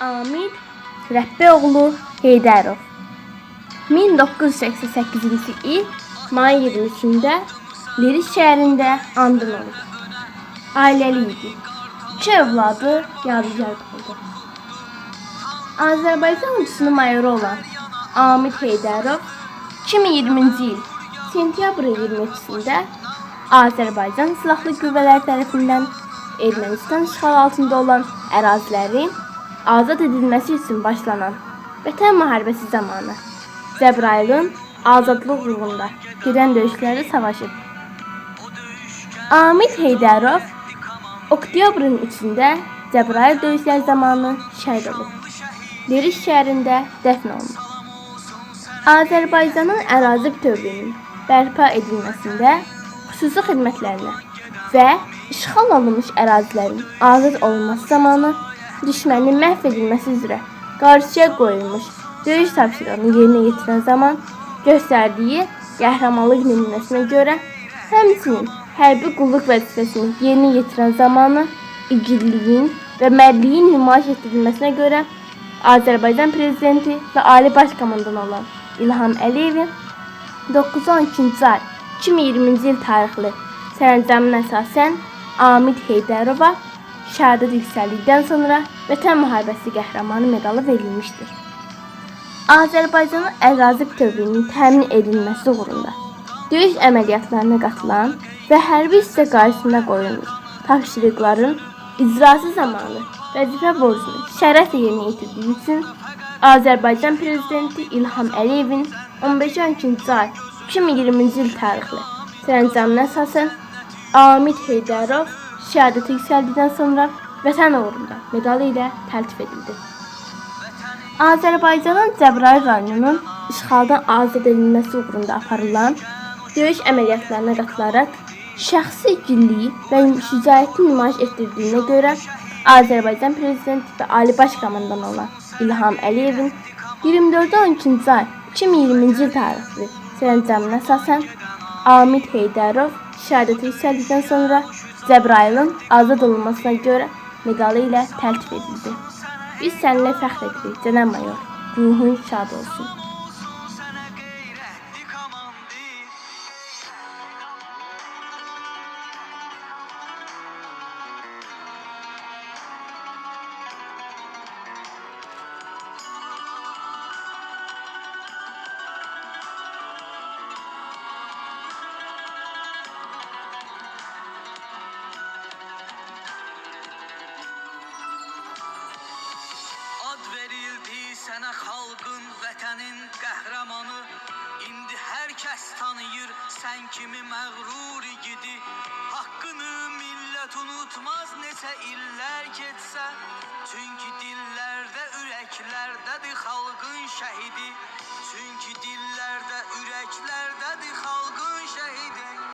Amid Rəbbəoğlu Heydərov 1988-ci il may 23-də Lirik şəhərində anadan olub. Ailəli idi. İki övladı yadigar qaldı. Azərbaycan ordusunun mayoru olan Amid Heydərov 2020-ci il sentyabr 22-sində Azərbaycan Silahlı Qüvvələri tərəfindən Ermənistan işğal altında olan ərazilərin azad edilməsi üçün başlanan Vətən müharibəsi zamanı Cəbrayılın azadlıq uğrunda gedən döyüşlərdə savaşıb. Amid Heydərov oktyabrın 3-də Cəbrayıl döyüşləri zamanı şəhid olub. Lirik şəhərində dəfn olunub. Azərbaycanın ərazi bütövlüyünün bərpa edilməsində xüsusi xidmətlərinə və işğal olunmuş ərazilərin azad olunması zamanı düşmənin məhv edilməsi üzrə qarşıya qoyulmuş döyüş tapşırığını yerinə yetirən zaman göstərdiyi qəhrəmanlıq nümunəsinə görə həmçinin hərbi qulluq vəzifəsini yerinə yetirən zamanı igidliyin və mərdliyin nümayiş etdirilməsinə görə Azərbaycan prezidenti və Ali Baş olan İlham Əliyevin 9-12-ci ay 2020-ci il tarixli sərəncamına əsasən Amid Heydərova şəhadət yüksəldikdən sonra Vətən müharibəsi qəhrəmanı medalı verilmişdir. Azərbaycanın ərazi bütövlüyünün təmin edilməsi uğrunda döyüş əməliyyatlarına qatılan və hərbi hissə qarşısında qoyulmuş tapşırıqların icrası zamanı vəzifə borcunu şərəflə yerinə yetirdiyi üçün Azərbaycan Prezidenti İlham Əliyevin 15-12-ci ay 2020-ci il tarixli sərəncamına əsasən Amid Heydərov şəhadətə yüksəldikdən sonra Vətən uğrunda medalı ilə təltif edildi. Azərbaycanın Cəbrayıl rayonunun işğaldan azad edilməsi uğrunda aparılan döyüş əməliyyatlarına qatılaraq şəxsi igidliyi və şücaəti nümayiş etdirdiyinə görə Azərbaycan Prezidenti və Ali Baş Komandan olan İlham Əliyevin 24-12-ci ay 2020-ci il tarixli sərəncamına əsasən Amid Heydərov şəhadətə yüksəldikdən sonra Cəbrayılın azad olunmasına görə medalı ilə təltif edildi. Biz səninlə fəxr edirik, cənab mayor. Ruhun şad olsun. Vətənin qəhrəmanı. İndi hər kəs tanıyır sən kimi məğrur igidi. Haqqını millət unutmaz neçə illər keçsə. Çünki dillərdə, ürəklərdədir xalqın şəhidi. Çünki dillərdə, ürəklərdədir xalqın şəhidi.